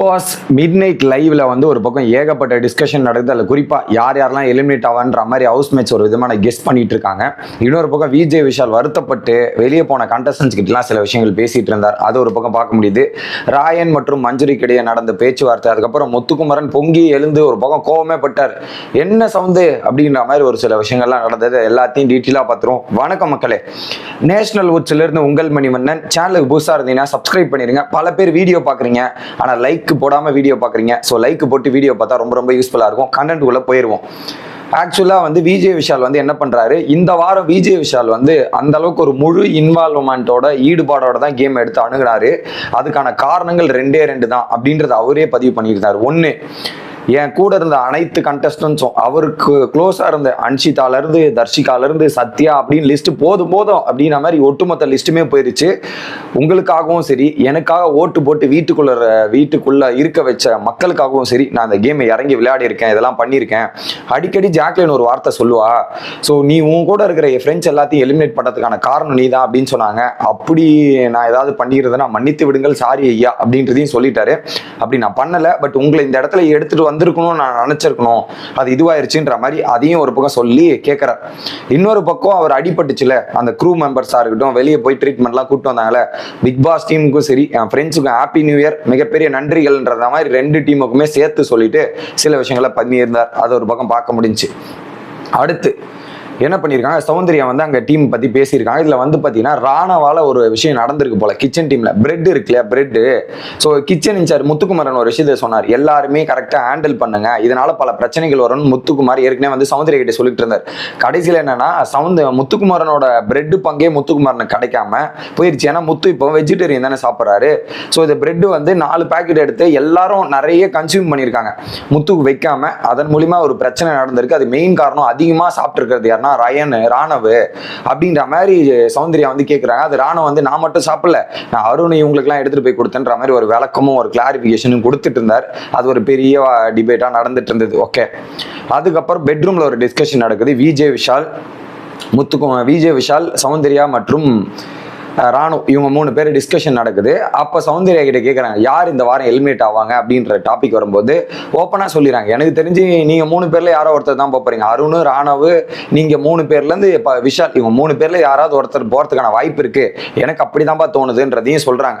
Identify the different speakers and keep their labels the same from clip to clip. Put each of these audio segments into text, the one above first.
Speaker 1: Pass mid night லைவ்ல வந்து ஒரு பக்கம் ஏகப்பட்ட டிஸ்கஷன் நடக்குது. அதில் குறிப்பாக யார் யாரெல்லாம் எலிமினேட் ஆவான்ற மாதிரி ஹவுஸ் மேட்ச் ஒரு விதமான கெஸ்ட் பண்ணிட்டு இருக்காங்க. இன்னொரு பக்கம் விஜய் விஷால் வருத்தப்பட்டு வெளியே போன கண்டஸ்டன்ஸ் கிட்டலாம் சில விஷயங்கள் பேசிட்டு இருந்தார். அது ஒரு பக்கம் பார்க்க முடியுது. ராயன் மற்றும் மஞ்சுரிக்கு இடையே நடந்த பேச்சுவார்த்தை அதுக்கப்புறம் முத்துக்குமரன் பொங்கி எழுந்து ஒரு பக்கம் கோவமே பட்டார். என்ன சவுந்து அப்படின்ற மாதிரி ஒரு சில விஷயங்கள்லாம் நடந்தது. எல்லாத்தையும் டீட்டெயிலாக பார்த்துருவோம். வணக்கம் மக்களே. நேஷனல் உட்ஸ்ல இருந்து உங்கள் மன்னன் சேனலுக்கு புதுசாக இருந்தீங்கன்னா சப்ஸ்கிரைப் பண்ணிடுங்க பல பேர் வீடியோ பார்க்குறீங்க. ஆனால் லைக் போடாமல் வீடியோ பார்க்குறீங்க. ஸோ லைக் போட்டு வீடியோ பார்த்தா ரொம்ப ரொம்ப யூஸ்ஃபுல்லாக இருக்கும். கண்டென்ட் உள்ள போயிடுவோம் ஆக்சுவலாக வந்து விஜய் விஷால் வந்து என்ன பண்ணுறாரு இந்த வாரம் விஜய் விஷால் வந்து அந்த அளவுக்கு ஒரு முழு இன்வால்வ்மெண்ட்டோட ஈடுபாடோட தான் கேம் எடுத்து அணுகுனாரு. அதுக்கான காரணங்கள் ரெண்டே ரெண்டு தான் அப்படின்றத அவரே பதிவு பண்ணியிருந்தார். ஒன்று என் கூட இருந்த அனைத்து கண்டஸ்டன்ஸும் அவருக்கு க்ளோஸாக இருந்த அன்ஷிதாலேருந்து தர்ஷிகாலேருந்து சத்யா அப்படின்னு லிஸ்ட்டு போதும் போதும் அப்படின்ற மாதிரி ஒட்டுமொத்த லிஸ்ட்டுமே போயிருச்சு. உங்களுக்காகவும் சரி எனக்காக ஓட்டு போட்டு வீட்டுக்குள்ள வீட்டுக்குள்ளே இருக்க வச்ச மக்களுக்காகவும் சரி நான் அந்த கேமை இறங்கி விளையாடி இருக்கேன் இதெல்லாம் பண்ணியிருக்கேன். அடிக்கடி ஜாக்லின் ஒரு வார்த்தை சொல்லுவா. ஸோ நீ உன் கூட இருக்கிற என் ஃப்ரெண்ட்ஸ் எல்லாத்தையும் எலிமினேட் பண்ணுறதுக்கான காரணம் நீ தான் அப்படின்னு சொன்னாங்க. அப்படி நான் ஏதாவது பண்ணியிருந்தேன்னா மன்னித்து விடுங்கள் சாரி ஐயா அப்படின்றதையும் சொல்லிட்டாரு. அப்படி நான் பண்ணலை பட் உங்களை இந்த இடத்துல எடுத்துகிட்டு வந்து வந்திருக்கணும்னு நான் நினச்சிருக்கணும். அது இதுவாயிருச்சுன்ற மாதிரி அதையும் ஒரு பக்கம் சொல்லி கேட்குறாரு இன்னொரு பக்கம் அவர் அடிபட்டுச்சுல அந்த க்ரூ மெம்பர்ஸாக இருக்கட்டும் வெளியே போய் ட்ரீட்மெண்ட்லாம் கூப்பிட்டு வந்தாங்களே பிக் பாஸ் டீமுக்கும் சரி என் ஃப்ரெண்ட்ஸுக்கும் ஹாப்பி நியூ இயர் மிகப்பெரிய நன்றிகள்ன்ற மாதிரி ரெண்டு டீமுக்குமே சேர்த்து சொல்லிட்டு சில விஷயங்களை பண்ணியிருந்தார். அது ஒரு பக்கம் பார்க்க முடிஞ்சுச்சு. அடுத்து என்ன பண்ணியிருக்காங்க சௌந்தர்யா வந்து அங்கே டீம் பற்றி பேசியிருக்காங்க. இதில் வந்து பார்த்தீங்கன்னா ராணாவால் ஒரு விஷயம் நடந்திருக்கு போல. கிச்சன் டீமில் பிரெட் இருக்கு இல்லையா bread so kitchen incharge Muthukumaran ஒரு விஷயத்தை சொன்னார். எல்லாருமே கரெக்டாக ஹேண்டில் பண்ணுங்க. இதனால பல பிரச்சனைகள் வரும்னு முத்துக்குமார் ஏற்கனவே வந்து சௌந்தர்யா கிட்ட சொல்லிட்டு இருந்தார். கடைசியில் என்னன்னா சவுந்த முத்துக்குமாரனோட பிரெட் பங்கே முத்துக்குமாரனுக்கு கிடைக்காம போயிருச்சு. ஏன்னா முத்து இப்போ வெஜிடேரியன் தானே சாப்பிட்றாரு. ஸோ இந்த பிரெட் வந்து நாலு பேக்கெட் எடுத்து எல்லாரும் நிறைய கன்சியூம் பண்ணியிருக்காங்க. முத்துக்கு வைக்காம அதன் மூலிமா ஒரு பிரச்சனை நடந்திருக்கு. அது மெயின் காரணம் அதிகமாக சாப்பிட்டுருக்கிறது யாருன்னா ரயனு ராணவு அப்படின்ற மாதிரி சௌந்தர்யா வந்து கேட்குறாங்க அது ராணவ வந்து நான் மட்டும் சாப்பிடல. நான் அருண் இவங்களுக்குலாம் எடுத்துகிட்டு போய் கொடுத்தேன்ற மாதிரி ஒரு விளக்கமும் ஒரு கிளாரிஃபிகேஷனும் கொடுத்துட்டு இருந்தார். அது ஒரு பெரிய டிபேட்டாக நடந்துட்டு இருந்தது. ஓகே அதுக்கப்புறம் பெட்ரூமில் ஒரு டிஸ்கஷன் நடக்குது. விஜே விஷால் முத்துக்கும் விஜய் விஷால் சௌந்தர்யா மற்றும் ராணு இவங்க மூணு பேர் டிஸ்கஷன் நடக்குது. அப்போ சௌந்தர்யா கிட்ட கேட்குறாங்க யார் இந்த வாரம் எலிமினேட் ஆவாங்க? அப்படின்ற டாபிக் வரும்போது ஓப்பனாக சொல்லிடுறாங்க. எனக்கு தெரிஞ்சு நீங்கள் மூணு பேரில் யாரோ ஒருத்தர் தான் போகிறீங்க அருண் ராணவ் நீங்கள் மூணு பேர்லேருந்து இப்போ விஷால் இவங்க மூணு பேரில் யாராவது ஒருத்தர் போகிறதுக்கான வாய்ப்பு இருக்குது எனக்கு அப்படி தான்ப்பா தோணுதுன்றதையும் சொல்கிறாங்க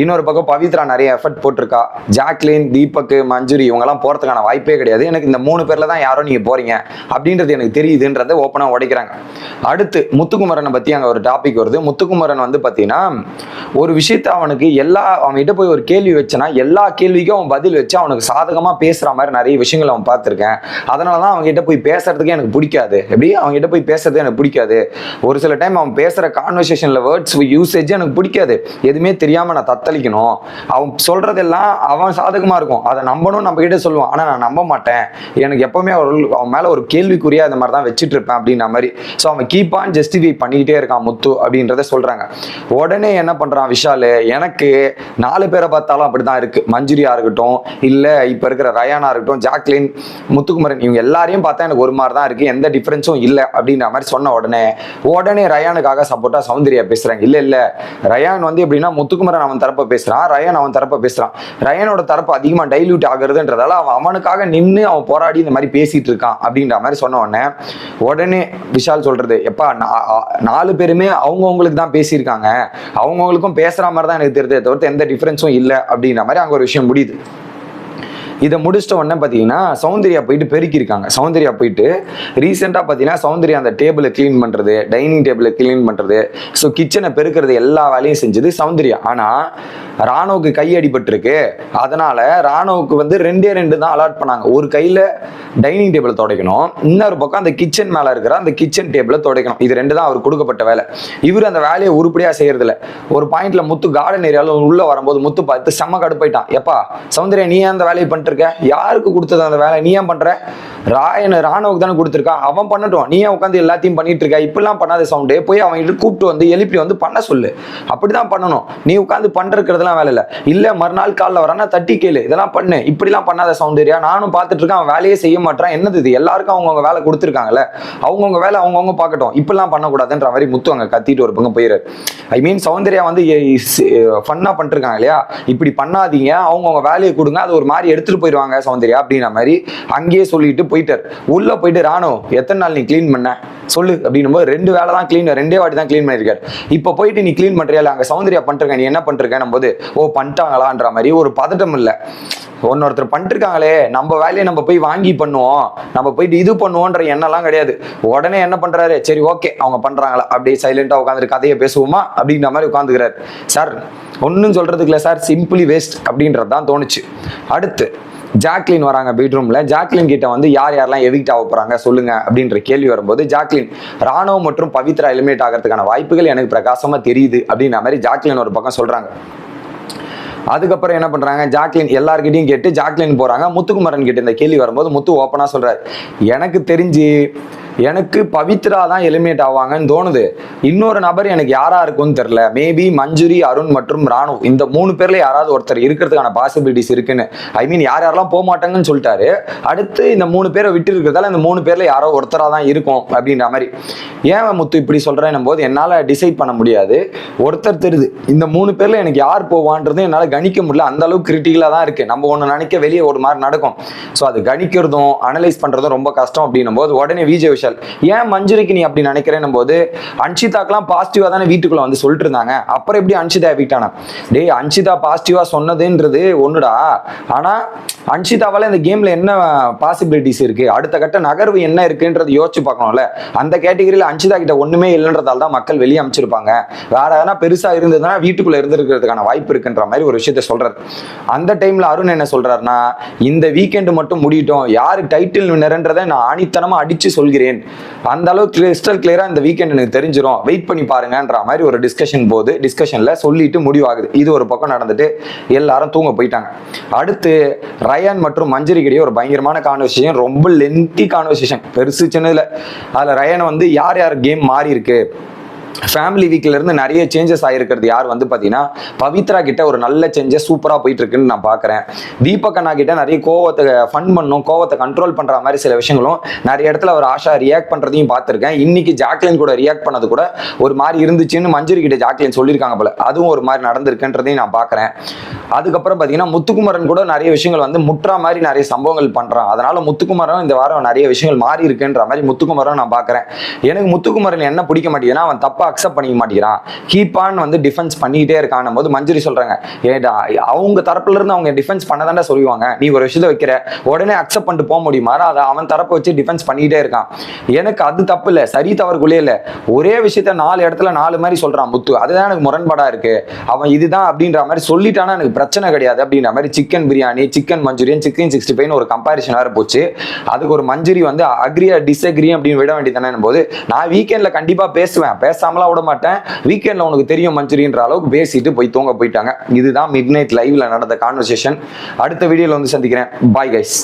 Speaker 1: இன்னொரு பக்கம் பவித்ரா நிறைய எஃபர்ட் போட்டிருக்கா. ஜாக்லின் தீபக் மஞ்சுரி இவங்கெல்லாம் போகிறதுக்கான வாய்ப்பே கிடையாது. எனக்கு இந்த மூணு பேரில் தான் யாரோ நீங்கள் போகிறீங்க அப்படின்றது எனக்கு தெரியுதுன்றதை ஓப்பனாக உடைக்கிறாங்க. அடுத்து முத்துக்குமரனை பற்றி அங்கே ஒரு டாபிக் வருது. முத்துக்குமரன் வந்து பார்த்தீங்கன்னா ஒரு விஷயத்த அவனுக்கு எல்லா அவன்கிட்ட போய் ஒரு கேள்வி வச்சனா எல்லா கேள்விக்கும் அவன் பதில் வச்சு அவனுக்கு சாதகமாக பேசுகிற மாதிரி நிறைய விஷயங்கள் அவன் பார்த்துருக்கேன். அதனால தான் அவங்ககிட்ட போய் பேசுறதுக்கே எனக்கு பிடிக்காது. எப்படி? அவங்ககிட்ட போய் பேசுறது எனக்கு பிடிக்காது. ஒரு சில டைம் அவன் பேசுகிற கான்வர்சேஷனில் வேர்ட்ஸ் யூசேஜ் எனக்கு பிடிக்காது. எதுவுமே தெரியாமல் நான் தத்தளிக்கணும். அவன் சொல்கிறதெல்லாம் அவன் சாதகமாக இருக்கும். அதை நம்பணும் நம்ம கிட்டே சொல்லுவான். ஆனால் நான் நம்ப மாட்டேன். எனக்கு எப்போவுமே அவர் அவன் மேலே ஒரு கேள்விக்குறியாக அந்த மாதிரி தான் வச்சுட்டு இருப்பேன் அப்படின்ற மாதிரி. ஸோ அவன் கீப் ஆன் ஜஸ்டிஃபை பண்ணிக்கிட்டே இருக்கான் முத்து அப்படின்றத சொல்கிறாங்க உடனே என்ன பண்ணுறான் விஷால்? எனக்கு நாலு பேரை பார்த்தாலும் அப்படி தான் இருக்குது மஞ்சுரியா இருக்கட்டும் இல்லை இப்போ இருக்கிற ரயானா இருக்கட்டும் ஜாக்லின் முத்துக்குமரன் இவங்க எல்லாரையும் பார்த்தா எனக்கு ஒரு மாதிரி தான் இருக்குது எந்த டிஃப்ரென்ஸும் இல்லை அப்படின்ற மாதிரி சொன்ன உடனே உடனே ரயானுக்காக சப்போர்ட்டாக சௌந்தர்யா பேசுகிறாங்க இல்லை இல்லை. ரயான் வந்து எப்படின்னா முத்துக்குமரன் அவன் தரப்ப பேசுகிறான் ரயான் அவன் தரப்ப பேசுகிறான் ரயானோட தரப்பு அதிகமாக டைல்யூட் ஆகுறதுன்றதால அவன் அவனுக்காக நின்று அவன் போராடி இந்த மாதிரி பேசிட்டு இருக்கான் அப்படின்ற மாதிரி சொன்ன உடனே உடனே விஷால் சொல்றது எப்பா நா- நாலு பேருமே அவங்கவுங்களுக்கு தான் பேசியிருக்காங்க. அவங்கவுங்களுக்கும் பேசுற மாதிரி தான் எனக்கு தெரியுது தவிர்த்து எந்த டிஃப்ரென்ஸும் இல்லை அப்படின்ற மாதிரி அங்கே ஒரு விஷயம் முடியுது. இதை முடிச்சிட்ட உடனே பார்த்தீங்கன்னா சௌந்தர்யா போயிட்டு பெருக்கியிருக்காங்க. சௌந்தர்யா போயிட்டு ரீசெண்டாக பார்த்தீங்கன்னா சௌந்தர்யா அந்த டேபிளை க்ளீன் பண்ணுறது டைனிங் டேபிளை க்ளீன் பண்ணுறது ஸோ கிச்சனை பெருக்கிறது எல்லா வேலையும் செஞ்சது சௌந்தர்யா. ஆனால் ராணுவுக்கு கை அடிபட்டிருக்கு. அதனால் ராணுவுக்கு வந்து ரெண்டே ரெண்டு தான் அலாட் பண்ணாங்க. ஒரு கையில் டைனிங் டேபிளை துடைக்கணும் இன்னொரு பக்கம் அந்த கிச்சன் மேலே இருக்கிற அந்த கிச்சன் டேபிளை துடைக்கணும். இது ரெண்டு தான் அவர் கொடுக்கப்பட்ட வேலை. இவர் அந்த வேலையை உருப்படியாக செய்யறதில்ல. ஒரு பாயிண்ட்ல முத்து கார்டன் ஏரியாவில் உள்ளே வரும்போது முத்து பார்த்து செம்ம கடுப்பாயிட்டான். எப்பா சௌந்தர்யா நீ அந்த வேலையை பண்ணிட்டு இருக்க யாருக்கு கொடுத்தது அந்த வேலை? நீ ஏன் பண்ற? ரா என்ன ராணுவுக்கு தானே கொடுத்துருக்கான் அவன் பண்ணட்டும். நீ ஏன் உட்காந்து எல்லாத்தையும் பண்ணிட்டு இருக்க? இப்படிலாம் பண்ணாத சவுண்டு. போய் அவன் கூப்பிட்டு வந்து எழுப்பி வந்து பண்ண சொல்லு. அப்படிதான் பண்ணணும். நீ உட்காந்து பண்றதுலாம் வேலை இல்லை. இல்லை மறுநாள் காலைல வரானா தட்டி கேளு. இதெல்லாம் பண்ணு. இப்படிலாம் பண்ணாத சௌந்தர்யா நானும் பார்த்துட்டு இருக்கேன். அவன் வேலையே செய்ய மாட்டேன் என்னது இது? எல்லாருக்கும் அவங்கவுங்க வேலை கொடுத்துருக்காங்கல்ல? அவங்கவுங்க வேலை அவங்கவுங்க பார்க்கட்டும். இப்படிலாம் பண்ணக்கூடாதுன்ற மாதிரி முத்து அங்கே கத்திட்டு ஒரு பக்கம் போயிரு ஐ மீன் சௌந்தர்யா வந்து ஃபன்னா பண்ணிருக்காங்க இல்லையா? இப்படி பண்ணாதீங்க. அவங்கவுங்க வேலையை கொடுங்க. அது ஒரு மாதிரி எடுத்துட்டு போயிடுவாங்க சௌந்தர்யா அப்படின்ற மாதிரி அங்கேயே சொல்லிட்டு போயிட்டார். உள்ள போயிட்டு ராணோ எத்தனை நாள் நீ க்ளீன் பண்ண? சொல்லு அப்படின்னும் போது ரெண்டு வேலை தான் க்ளீன் ரெண்டே வாட்டி தான் க்ளீன் பண்ணியிருக்காரு. இப்போ போயிட்டு நீ க்ளீன் பண்றியா? அங்கே அங்க சௌந்தர்யா பண்ணிருக்க? நீ என்ன பண்ணிருக்கேன் போது ஓ பண்ணிட்டாங்களான்ற மாதிரி ஒரு பதட்டம் இல்லை. ஒன்னொருத்தர் பண்ணிருக்காங்களே நம்ம வேலையை நம்ம போய் வாங்கி பண்ணுவோம். நம்ம போயிட்டு இது பண்ணுவோன்ற எண்ணம்லாம் கிடையாது. உடனே என்ன பண்றாரு? சரி ஓகே அவங்க பண்றாங்களா? அப்படியே சைலண்டா உட்காந்துட்டு கதையை பேசுவோமா? அப்படின்ற மாதிரி உட்காந்துக்கிறாரு சார் ஒன்றும் சொல்றதுக்கு இல்லை சார். சிம்பிளி வேஸ்ட் அப்படின்றது தான் தோணுச்சு. அடுத்து ஜாக்லின் வராங்க பெட்ரூம்ல ஜாக்லின் கிட்ட வந்து யார் யாரெல்லாம் எவிக்ட் ஆக போறாங்க சொல்லுங்க அப்படின்ற கேள்வி வரும்போது ஜாக்லின் ராணுவ மற்றும் பவித்ரா எலிமினேட் ஆகிறதுக்கான வாய்ப்புகள் எனக்கு பிரகாசமா தெரியுது அப்படின்ற மாதிரி ஜாக்லின் ஒரு பக்கம் சொல்றாங்க. அதுக்கப்புறம் என்ன பண்றாங்க? ஜாக்லின் எல்லாருக்கிட்டையும் கேட்டு ஜாக்லின் போறாங்க. முத்துக்குமரன் கிட்ட இந்த கேள்வி வரும்போது முத்து ஓப்பனா சொல்றாரு. எனக்கு தெரிஞ்சு எனக்கு பவித்ரா தான் எலிமினேட் ஆவாங்கன்னு தோணுது. இன்னொரு நபர் எனக்கு யாரா இருக்கும்னு தெரியல. மேபி மஞ்சுரி அருண் மற்றும் ராணு. இந்த மூணு பேர்ல யாராவது ஒருத்தர் இருக்கிறதுக்கான பாசிபிலிட்டிஸ் இருக்குன்னு. ஐ மீன் யார் யாரெல்லாம் போக மாட்டாங்கன்னு சொல்லிட்டாரு. அடுத்து இந்த மூணு பேரை விட்டு இருக்கிறதால இந்த மூணு பேர்ல யாரோ ஒருத்தரா தான் இருக்கும் அப்படின்ற மாதிரி. ஏன் முத்து இப்படி சொல்றேன் போது என்னால டிசைட் பண்ண முடியாது. ஒருத்தர் தெரியுது. இந்த மூணு பேர்ல எனக்கு யார் போவான்றது என்னால கணிக்க முடியல. அந்த அளவுக்கு கிரிட்டிக்கலா தான் இருக்கு. நம்ம ஒண்ணு நினைக்க வெளியே ஒரு மாதிரி நடக்கும். ஸோ அது கணிக்கிறதும் அனலைஸ் பண்றதும் ரொம்ப கஷ்டம் அப்படின்னும் போது உடனே விஜய் விஷால் ஏன் மஞ்சுரிக்கு நீ அப்படி நினைக்கிறேன் போது அன்ஷிதாக்கெல்லாம் பாசிட்டிவா தானே வீட்டுக்குள்ள வந்து சொல்லிட்டு இருந்தாங்க அப்புறம் எப்படி அன்ஷிதா எவிக்ட் ஆனா டேய் அன்ஷிதா பாசிட்டிவா சொன்னதுன்றது ஒண்ணுடா. ஆனா அன்ஷிதாவால இந்த கேம்ல என்ன பாசிபிலிட்டிஸ் இருக்கு? அடுத்த கட்ட நகர்வு என்ன இருக்குன்றது யோசிச்சு பார்க்கணும்ல. அந்த கேட்டகரியில அன்ஷிதா கிட்ட ஒண்ணுமே இல்லைன்றதால தான் மக்கள் வெளியே அமைச்சிருப்பாங்க வேற எதனா பெருசா இருந்ததுன்னா வீட்டுக்குள்ள இருந்திருக்கிறதுக்கான வாய்ப்பு இருக்குன்ற மாதிரி ஒரு விஷயத்த சொல்றாரு. அந்த டைம்ல அருண் என்ன சொல்றாருன்னா இந்த வீக்கெண்ட் மட்டும் முடியட்டும். யாரு டைட்டில் வின்னர்ன்றதை நான் ஆணித்தனமா அடிச்சு சொல்கிறேன். அந்த அளவுக்கு கிறிஸ்டல் கிளியரா இந்த வீக்கெண்ட் எனக்கு தெரிஞ்சிரும். வெயிட் பண்ணி பாருங்கன்ற மாதிரி ஒரு டிஸ்கஷன் போது டிஸ்கஷன்ல சொல்லிட்டு முடிவாகுது. இது ஒரு பக்கம் நடந்துட்டு எல்லாரும் தூங்க போயிட்டாங்க. அடுத்து ரயான் மற்றும் மஞ்சரி கிடையே ஒரு பயங்கரமான கான்வர்சேஷன் ரொம்ப லென்த்தி கான்வர்சேஷன் பெருசு சின்னதுல. அதுல ரயான் வந்து யார் யார் கேம் மாறி இருக்கு ஃபேமிலி வீக்ல இருந்து நிறைய சேஞ்சஸ் ஆயிருக்கிறது. யார் வந்து பார்த்தீங்கன்னா பவித்ரா கிட்ட ஒரு நல்ல சேஞ்சஸ் சூப்பரா போயிட்டு இருக்குன்னு நான் பாக்குறேன் தீபக் அண்ணா கிட்ட நிறைய கோவத்தை ஃபன் பண்ணும் கோவத்தை கண்ட்ரோல் பண்ற மாதிரி சில விஷயங்களும் நிறைய இடத்துல அவர் ஆஷா ரியாக்ட் பண்றதையும் பார்த்திருக்கேன். இன்னைக்கு ஜாக்லின் கூட ரியாக்ட் பண்ணது கூட ஒரு மாதிரி இருந்துச்சுன்னு மஞ்சரி கிட்ட ஜாக்லின் சொல்லியிருக்காங்க போல. அதுவும் ஒரு மாதிரி நடந்திருக்குன்றதையும் நான் பாக்குறேன் அதுக்கப்புறம் பாத்தீங்கன்னா முத்துக்குமரன் கூட நிறைய விஷயங்கள் வந்து முற்றா மாதிரி நிறைய சம்பவங்கள் பண்றான். அதனால முத்துக்குமரன் இந்த வாரம் நிறைய விஷயங்கள் மாறி இருக்குன்ற மாதிரி முத்துக்குமரன் நான் பாக்குறேன் எனக்கு முத்துக்குமரன் என்ன பிடிக்க மாட்டேங்குதுன்னா அவன் தப்பு அக்செப்ட் பண்ணிக்க மாட்டேங்கிறான். கீப்பான் வந்து டிஃபென்ஸ் பண்ணிக்கிட்டே இருக்கான் போது மஞ்சரி சொல்றாங்க ஏடா அவங்க தரப்புல இருந்து அவங்க டிஃபென்ஸ் பண்ணதாண்டா சொல்லுவாங்க. நீ ஒரு விஷயத்த வைக்கிற உடனே அக்செப்ட் பண்ணிட்டு போக முடியுமா? அதை அவன் தரப்பை வச்சு டிஃபென்ஸ் பண்ணிக்கிட்டே இருக்கான். எனக்கு அது தப்பு இல்லை சரி தவறுக்குள்ளே இல்லை. ஒரே விஷயத்த நாலு இடத்துல நாலு மாதிரி சொல்றான் முத்து. அதுதான் எனக்கு முரண்பாடா இருக்கு. அவன் இதுதான் அப்படின்ற மாதிரி சொல்லிட்டானா எனக்கு பிரச்சனை கிடையாது அப்படின்ற மாதிரி chicken biryani chicken manchurian chicken sixty ஃபைவ்னு ஒரு கம்பாரிசன் வேற போச்சு. அதுக்கு ஒரு மஞ்சுரி வந்து அக்ரியா டிஸ்அக்ரி அப்படின்னு விட வேண்டியதானே போது நான் வீக்கெண்ட்ல கண்டிப்பா பேசுவேன். பேசாமலாம் விட மாட்டேன். வீக்கெண்ட்ல உனக்கு தெரியும் மஞ்சூரியன்ற அளவுக்கு பேசிட்டு போய் தூங்க போயிட்டாங்க. இதுதான் மிட் நைட் லைவ்ல நடந்த கான்வர்சேஷன் அடுத்த வீடியோல வந்து சந்திக்கிறேன். Bye guys